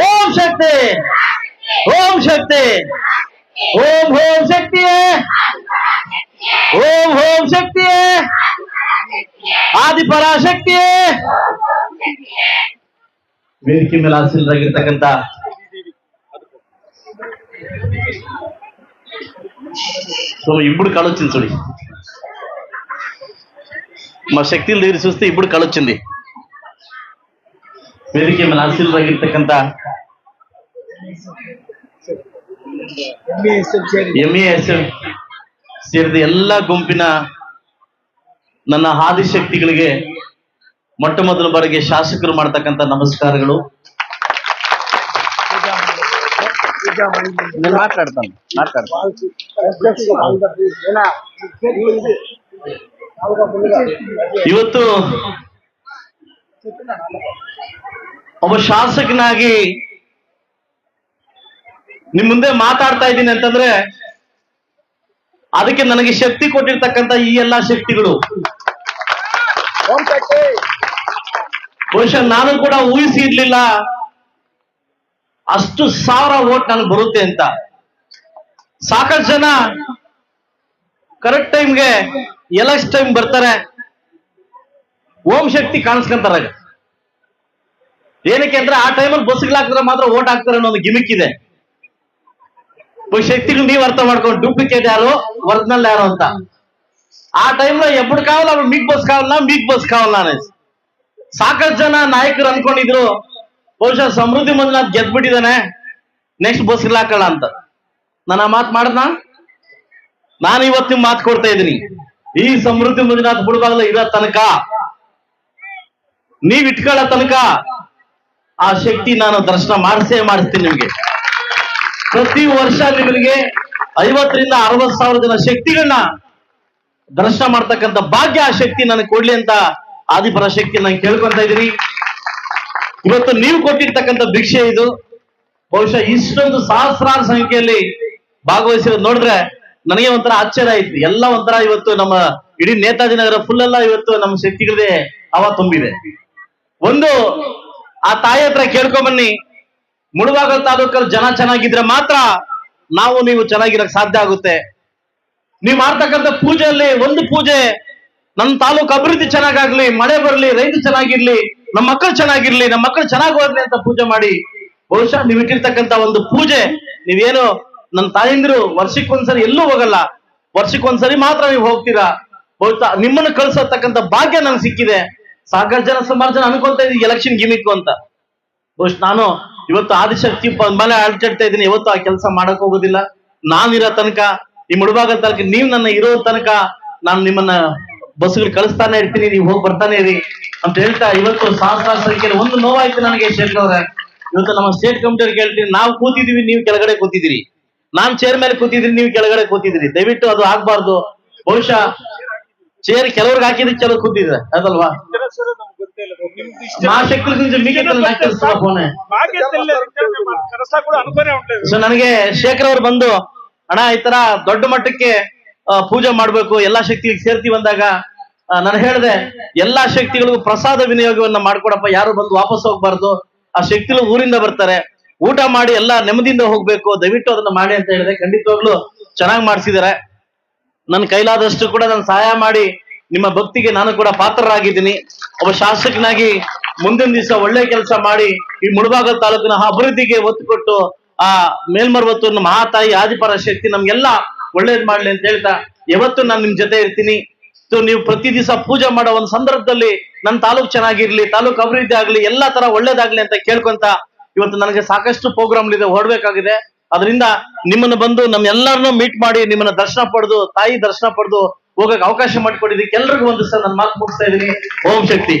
ಓಂ ಶಕ್ತಿ ಓಂ ಶಕ್ತಿ ಓಂ ಓಂ ಶಕ್ತಿಯೇ ಓಂ ಓಂ ಶಕ್ತಿಯೇ ಆದಿಪರಾಶಕ್ತಿಯೇ ವೇದಿಕೆ ಮೇಲೆ ಆಸೀನರಾಗಿರ್ತಕ್ಕಂಥ సో ఇప్పుడు కళొచ్చింది చూడి మా శక్తిలు తీరి చూస్తే ఇప్పుడు కళొచ్చింది ವೇದಿಕೆ ಮೇಲೆ ಆಶೀರ್ವಾಗಿರ್ತಕ್ಕಂಥ ಎಂಇ ಎಸ್ ಸೇರಿದ ಎಲ್ಲ ಗುಂಪಿನ ನನ್ನ ಆದಿಶಕ್ತಿಗಳಿಗೆ ಮೊಟ್ಟ ಮೊದಲ ಬಾರಿಗೆ ಶಾಸಕರು ಮಾಡತಕ್ಕಂತ ನಮಸ್ಕಾರಗಳು. ಇವತ್ತು ಒಬ್ಬ ಶಾಸಕನಾಗಿ ನಿಮ್ ಮುಂದೆ ಮಾತಾಡ್ತಾ ಇದ್ದೀನಿ ಅಂತಂದ್ರೆ ಅದಕ್ಕೆ ನನಗೆ ಶಕ್ತಿ ಕೊಟ್ಟಿರ್ತಕ್ಕಂಥ ಈ ಎಲ್ಲಾ ಶಕ್ತಿಗಳು. ಬಹುಶಃ ನಾನು ಕೂಡ ಊಹಿಸಿ ಇರ್ಲಿಲ್ಲ. ಅಷ್ಟು ಸಾವಿರ ಓಟ್ ನನಗೆ ಬರುತ್ತೆ ಅಂತ. ಸಾಕಷ್ಟು ಜನ ಕರೆಕ್ಟ್ ಟೈಮ್ಗೆ ಎಲೆಕ್ಷನ್ ಟೈಮ್ ಬರ್ತಾರೆ. ಓಂ ಶಕ್ತಿ ಕಾಣಿಸ್ಕೊಂತಾರೆ. ಏನಕ್ಕೆ ಅಂದ್ರೆ ಆ ಟೈಮಲ್ಲಿ ಬಸ್ಗಳಾಕ್ತಾರೆ ಮಾತ್ರ ಓಟ್ ಹಾಕ್ತಾರೆ ಅನ್ನೋ ಒಂದು ಗಿಮಿಕ್ ಇದೆ. ಶಕ್ತಿಗೂ ನೀವ್ ಅರ್ಥ ಮಾಡ್ಕೊಂಡು ಡೂಪ್ಲಿಕೇಟ್ ಯಾರು? ಒರಿಜಿನಲ್ ಯಾರು ಅಂತ. ಆ టైంలో ఎప్పుడు ಅವ್ರು ಮಿಗ್ ಬಸ್ కావాలన్నా ಮಿಗ್ ಬಸ್ కావాలన్నా అనేసి ಸಾಕಷ್ಟು ಜನ ನಾಯಕರು ಅನ್ಕೊಂಡಿದ್ರು, ಬಹುಶಃ ಸಮೃದ್ಧಿ ಮಂಜುನಾಥ್ ಗೆದ್ಬಿಟ್ಟಿದ್ದಾನೆ ನೆಕ್ಸ್ಟ್ ಬಸ್ ಹಾಕೋಣ ಅಂತ. ನಾನು ಆ ಮಾತು ಮಾಡ್ದ ನಾನು ಇವತ್ತು ನಿಮ್ ಮಾತು ಕೊಡ್ತಾ ಇದ್ದೀನಿ. ಈ ಸಮೃದ್ಧಿ ಮಂಜುನಾಥ್ ಬಿಡುವಾಗಲೇ ಇರೋ ತನಕ, ನೀವ್ ಇಟ್ಕೊಳ್ಳೋ ತನಕ ಆ ಶಕ್ತಿ ನಾನು ದರ್ಶನ ಮಾಡಿಸೇ ಮಾಡಿಸ್ತೀನಿ ನಿಮಗೆ. ಪ್ರತಿ ವರ್ಷ ನಿಮಗೆ ಐವತ್ತರಿಂದ ಅರವತ್ ಸಾವಿರ ಜನ ಶಕ್ತಿಗಳನ್ನ ದರ್ಶನ ಮಾಡ್ತಕ್ಕಂಥ ಭಾಗ್ಯ ಆ ಶಕ್ತಿ ನನಗೆ ಕೊಡ್ಲಿ ಅಂತ ಆದಿಪರ ಶಕ್ತಿ ನಾನು ಕೇಳ್ಕೊಂತ ಇದ್ದೀನಿ. ಇವತ್ತು ನೀವು ಕೊಟ್ಟಿರ್ತಕ್ಕಂಥ ಭಿಕ್ಷೆ ಇದು. ಬಹುಶಃ ಇಷ್ಟೊಂದು ಸಹಸ್ರಾರು ಸಂಖ್ಯೆಯಲ್ಲಿ ಭಾಗವಹಿಸಿರೋದು ನೋಡಿದ್ರೆ ನನಗೆ ಒಂಥರ ಆಶ್ಚರ್ಯ ಆಯ್ತು. ಎಲ್ಲ ಒಂಥರ ಇವತ್ತು ನಮ್ಮ ಇಡೀ ನೇತಾಜಿ ನಗರ ಫುಲ್ ಎಲ್ಲ ಇವತ್ತು ನಮ್ಮ ಶಕ್ತಿಗಳದೇ ಅವ ತುಂಬಿದೆ. ಒಂದು ಆ ತಾಯಿ ಹತ್ರ ಕೇಳ್ಕೊಂಬನ್ನಿ ಮುಳುಬಾಗಲ್ ತಾಲೂಕಲ್ಲಿ ಜನ ಚೆನ್ನಾಗಿದ್ರೆ ಮಾತ್ರ ನಾವು ನೀವು ಚೆನ್ನಾಗಿರಕ್ ಸಾಧ್ಯ ಆಗುತ್ತೆ. ನೀವು ಮಾಡ್ತಕ್ಕಂಥ ಪೂಜೆಯಲ್ಲಿ ಒಂದು ಪೂಜೆ ನಮ್ಮ ತಾಲೂಕು ಅಭಿವೃದ್ಧಿ ಚೆನ್ನಾಗಾಗ್ಲಿ, ಮಳೆ ಬರಲಿ ರೈತ ಚೆನ್ನಾಗಿರ್ಲಿ ನಮ್ಮ ಮಕ್ಕಳು ಚೆನ್ನಾಗಿರ್ಲಿ ನಮ್ಮ ಮಕ್ಕಳು ಚೆನ್ನಾಗಿ ಹೋಗ್ಲಿ ಅಂತ ಪೂಜೆ ಮಾಡಿ, ಬಹುಶಃ ನೀವು ಇಟ್ಟಿರ್ತಕ್ಕಂಥ ಒಂದು ಪೂಜೆ ನೀವೇನು ನನ್ನ ತಾಯಂದಿರು ವರ್ಷಕ್ಕೊಂದ್ಸರಿ ಎಲ್ಲೂ ಹೋಗಲ್ಲ. ವರ್ಷಕ್ಕೊಂದ್ಸರಿ ಮಾತ್ರ ನೀವು ಹೋಗ್ತೀರಾ. ಬಹುಶಃ ನಿಮ್ಮನ್ನು ಕಳ್ಸತಕ್ಕಂಥ ಭಾಗ್ಯ ನಂಗೆ ಸಿಕ್ಕಿದೆ. ಸಾಕಷ್ಟು ಜನ ಸುಮಾರು ಜನ ಅನ್ಕೊಂತ ಇದ್ದೀವಿ ಎಲೆಕ್ಷನ್ ಗಿಮಿಕ್ ಅಂತ. ಬಹುಶಃ ನಾನು ಇವತ್ತು ಆದಿಶಕ್ತಿ ಮನೆ ಅಡ್ಚಾಡ್ತಾ ಇದ್ದೀನಿ, ಇವತ್ತು ಆ ಕೆಲಸ ಮಾಡಕ್ ಹೋಗೋದಿಲ್ಲ. ನಾನಿರೋ ತನಕ, ಈ ಮುಳುಬಾಗಲ್ ತನಕ, ನೀವ್ ನನ್ನ ಇರೋ ತನಕ ನಾನು ನಿಮ್ಮನ್ನ ಬಸ್ಗಳು ಕಳಿಸ್ತಾನೆ ಇರ್ತೀನಿ, ನೀವು ಹೋಗಿ ಬರ್ತಾನೆ ಇರಿ ಅಂತ ಹೇಳ್ತಾ ಇವತ್ತು ಸಹಸ್ರಾರು ಸಂಖ್ಯೆಯಲ್ಲಿ ಒಂದು ನೋವಾಯ್ತು ನನಗೆ ಶೇಖರ್ ಅವ್ರೆ. ಇವತ್ತು ನಮ್ಮ ಸ್ಟೇಟ್ ಕಮಿಟಿ ಹೇಳ್ತೀನಿ ನಾವು ಕೂತಿದೀವಿ, ನೀವು ಕೆಳಗಡೆ ಕೂತಿದ್ದೀರಿ ನಾನ್ ಚೇರ್ ಮೇಲೆ ಕೂತಿದ್ರಿ ನೀವು ಕೆಳಗಡೆ ಕೂತಿದ್ರಿ. ದಯವಿಟ್ಟು ಅದು ಆಗ್ಬಾರ್ದು. ಬಹುಶಃ ಚೇರ್ ಕೆಲವ್ರಿಗೆ ಹಾಕಿದ್ರೆ ಕೆಲವ್ರು ಕೂತಿದ್ರೆ ಅದಲ್ವಾ? మా శక్తుల గురించి మీకే తెలుసు, నాకు తెలుసు ఆ ఫోనే మాకే తెలియదు ఇంకా మేము కరసా కూడా అనుకునే ఉండలేదు ಸೊ ನನಗೆ ಶೇಖರ್ ಅವ್ರು ಬಂದು ಅಣ್ಣ ಈ ತರ ದೊಡ್ಡ ಮಟ್ಟಕ್ಕೆ ಆ, ಪೂಜೆ ಮಾಡ್ಬೇಕು ಎಲ್ಲಾ ಶಕ್ತಿಗೆ ಸೇರ್ತೀವಿ ಅಂದಾಗ ನಾನು ಹೇಳಿದೆ ಎಲ್ಲಾ ಶಕ್ತಿಗಳಿಗೂ ಪ್ರಸಾದ ವಿನಿಯೋಗವನ್ನ ಮಾಡ್ಕೊಡಪ್ಪ ಯಾರು ಬಂದು ವಾಪಸ್ ಹೋಗ್ಬಾರ್ದು ಆ ಶಕ್ತಿಗಳು ಊರಿಂದ ಬರ್ತಾರೆ ಊಟ ಮಾಡಿ ಎಲ್ಲಾ ನೆಮ್ಮದಿಯಿಂದ ಹೋಗ್ಬೇಕು ದಯವಿಟ್ಟು ಅದನ್ನ ಮಾಡಿ ಅಂತ ಹೇಳಿದೆ ಖಂಡಿತವಾಗ್ಲು ಚೆನ್ನಾಗಿ ಮಾಡಿಸಿದಾರೆ ನನ್ನ ಕೈಲಾದಷ್ಟು ಕೂಡ ನಾನು ಸಹಾಯ ಮಾಡಿ ನಿಮ್ಮ ಭಕ್ತಿಗೆ ನಾನು ಕೂಡ ಪಾತ್ರರಾಗಿದ್ದೀನಿ. ಒಬ್ಬ ಶಾಸಕನಾಗಿ ಮುಂದಿನ ದಿವಸ ಒಳ್ಳೆ ಕೆಲಸ ಮಾಡಿ ಈ ಮುಳಬಾಗಲ್ ತಾಲೂಕಿನ ಅಭಿವೃದ್ಧಿಗೆ ಒತ್ತು ಕೊಟ್ಟು ಆ ಮೇಲ್ಮರ್ವತ್ತು ಮಹಾತಾಯಿ ಆದಿಪರ ಶಕ್ತಿ ನಮ್ಗೆಲ್ಲ ಒಳ್ಳೇದ್ ಮಾಡ್ಲಿ ಅಂತ ಹೇಳ್ತಾ ಯಾವತ್ತು ನಾನು ನಿಮ್ ಜೊತೆ ಇರ್ತೀನಿ. ನೀವು ಪ್ರತಿ ದಿವಸ ಪೂಜೆ ಮಾಡೋ ಒಂದು ಸಂದರ್ಭದಲ್ಲಿ ನನ್ನ ತಾಲೂಕ್ ಚೆನ್ನಾಗಿರ್ಲಿ, ತಾಲೂಕ್ ಅಭಿವೃದ್ಧಿ ಆಗ್ಲಿ, ಎಲ್ಲಾ ತರ ಒಳ್ಳೇದಾಗ್ಲಿ ಅಂತ ಕೇಳ್ಕೊಂತ ಇವತ್ತು ನನಗೆ ಸಾಕಷ್ಟು ಪ್ರೋಗ್ರಾಮ್ ಇದೆ ಹೊರಡ್ಬೇಕಾಗಿದೆ ಅದರಿಂದ ನಿಮ್ಮನ್ನ ಬಂದು ನಮ್ಮೆಲ್ಲರನ್ನೂ ಮೀಟ್ ಮಾಡಿ ನಿಮ್ಮನ್ನ ದರ್ಶನ ಪಡೆದು, ತಾಯಿ ದರ್ಶನ ಪಡೆದು ಹೋಗಕ್ ಅವಕಾಶ ಮಾಡಿಕೊಟ್ಟಿದ್ದಕ್ಕೆ ಎಲ್ರಿಗೂ ಒಂದು ಸರ್ ನನ್ನ ಮಾತು ಮುಗಿಸ್ತಾ ಇದ್ದೀನಿ. ಓಂ ಶಕ್ತಿ.